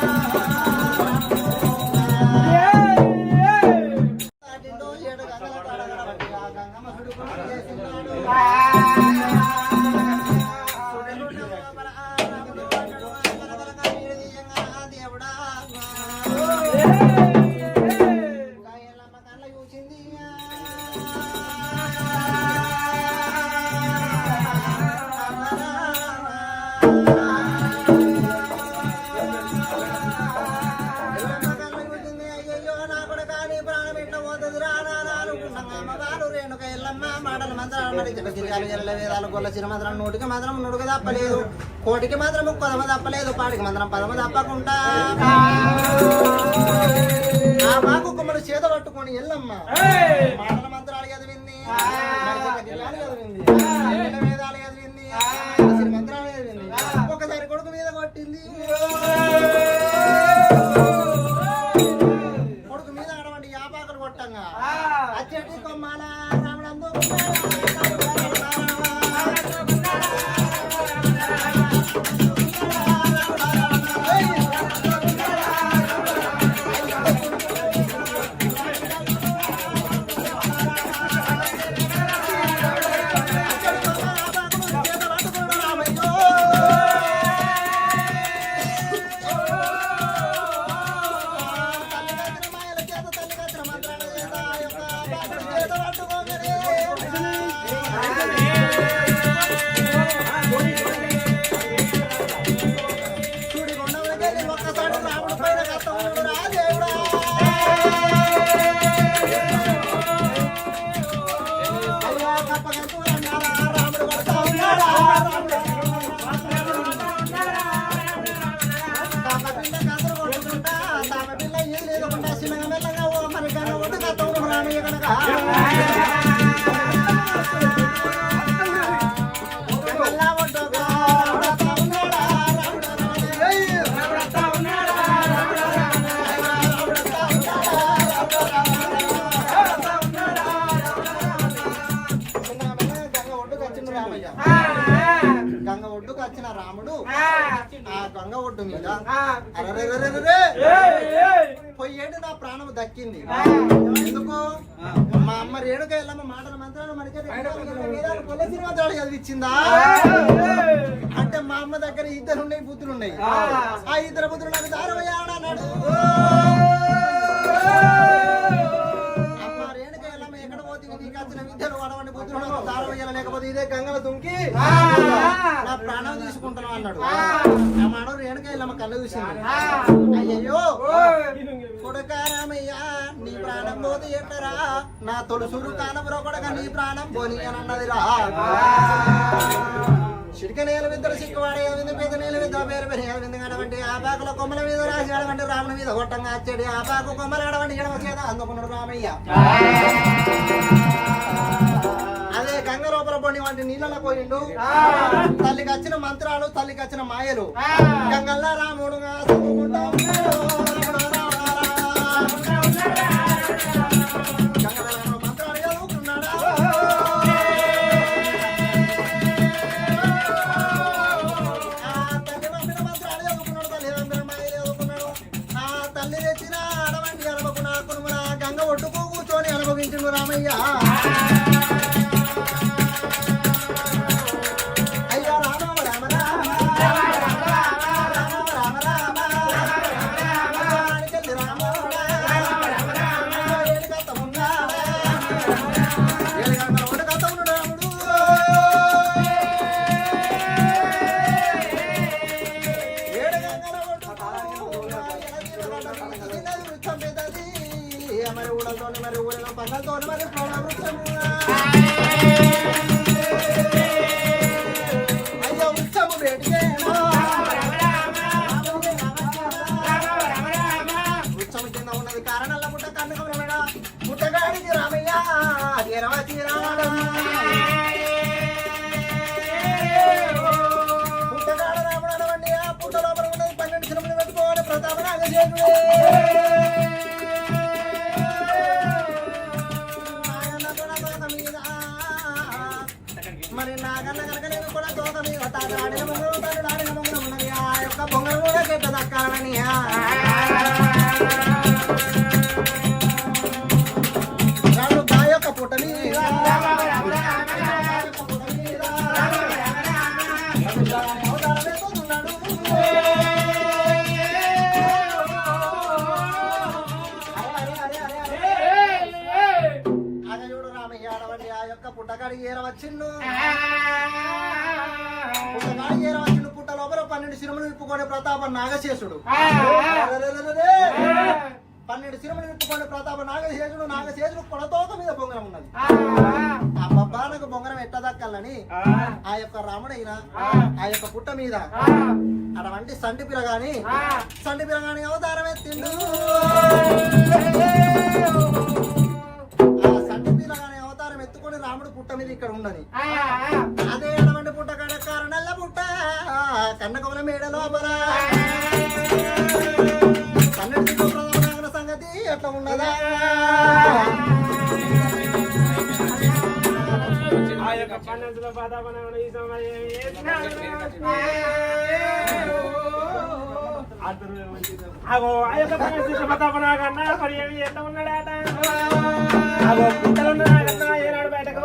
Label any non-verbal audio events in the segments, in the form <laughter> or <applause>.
Krishna తిరిగాలు ఎల్ల వేదాలు గొల్ల చిన్న మంత్రం నూటికి మాత్రం నుడుగు తప్పలేదు. కోటికి మాత్రం కొదమ తప్పలేదు. పాటికి మంత్రం పదమ తప్పకుండా. ఆ మాకు కుమ్మలు చేత పట్టుకొని ఎల్లమ్మ. మాటల మంత్రాలు చదివింది. Come on. మీద. అరెరెరెరెరె! పోయేడు నా ప్రాణం దక్కింది? ఎందుకు? మా అమ్మ రేణుక ఎల్లమ్మ మాటల మంత్రాలు మనకే మంత్రాలు చదివిచ్చిందా? అంటే మా అమ్మ దగ్గర ఇద్దరు ఉన్నాయి బుద్ధులు ఉన్నాయి ఆ. ఇద్దరు బుద్ధులు నాకు దారవయ్యా అన్నాడు లేకపోతే ఇదే గంగల దుంకి? నా ప్రాణం తీసుకుంటున్నావు అన్నాడు. ఎల్లమ్మ కళ్ళు చూసింది అయ్యయ్యో కొడుక రామయ్య నీ ప్రాణం పోదు ఎట్టరా నా తొలుసురు కానపురో కొడక నీ ప్రాణం పోని అని అన్నదిరా. చిటిక నేల విద్దరు సిక్కువాడే విందు పెద్ద నేల విద్ద పేరు పెరిగి విందు కడవంటి ఆ పాకుల కొమ్మల మీద రాసి అడవంటి రాముని మీద కొట్టంగా అచ్చడి. ఆ పాకు కొమ్మలు అడవంటి ఎడమ చేత అందుకున్నాడు రామయ్య. వంటి నీళ్ళలో పోయిండు. తల్లికి వచ్చిన మంత్రాలు తల్లికి వచ్చిన మాయలు గంగల్లా రాముడుగా చదువుకుంటా. తల్లి తెచ్చిన గంగ ఒడ్డుకు కూర్చొని అనుభవించిండు రామయ్య. వృక్షం పెద్దది. మరి ఊడలతోని మరి ఊరిలో పండ్లతోని మరి ఫల వృక్షము అయ్యో వృక్షము వేడికేమో. వృక్షము కింద ఉన్నది కారణాల ముట్ట కన్నుకు రమణ ముట్టగాడికి రామయ్య తీరవా తీరా Yay! <laughs> పుట్టకాడికి ఏరవచ్చిండు పుట్టకాడికి ఏరవచ్చిండు పుట్ట లోపల పన్నెండు సిరుములు నిప్పుకొని ప్రతాప నాగశేషుడు. పన్నెండు సిరుములు నిప్పుకొని ప్రతాప నాగశేషుడు నాగశేషుడు కొడతోక మీద బొంగరం ఉన్నది. అబ్బబ్బా నాకు బొంగరం ఎట్ట దక్కాలని? ఆ. యొక్క రాముడైన ఆ. యొక్క పుట్ట మీద. అటువంటి సంటి పిలగాని సంటి పిలగాని అవతారం ఎత్తిండు ఉండని అదే అటువంటి పుట్ట కడ కారణల్ల పుట్ట. కన్నకొమల మేడ లోపల. పన్నెండు ప్రధాన సంగతి ఎట్లా ఉన్నదా? ఆ. యొక్క పన్నెండుల పదవనమును ఈ సమయం. అగో ఆ యొక్క పన్నెండుల పదవనగన్నా మరి ఏమి ఎట్లా ఉన్నాడట అగో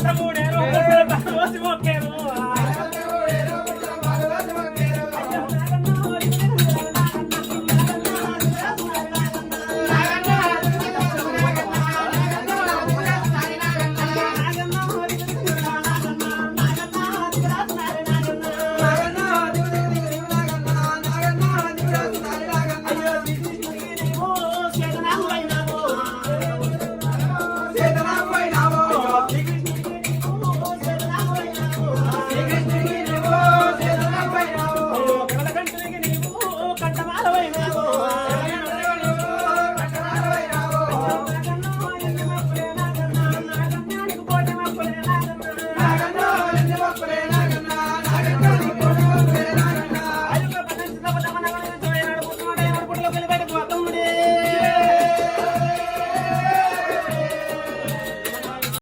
పదమూడే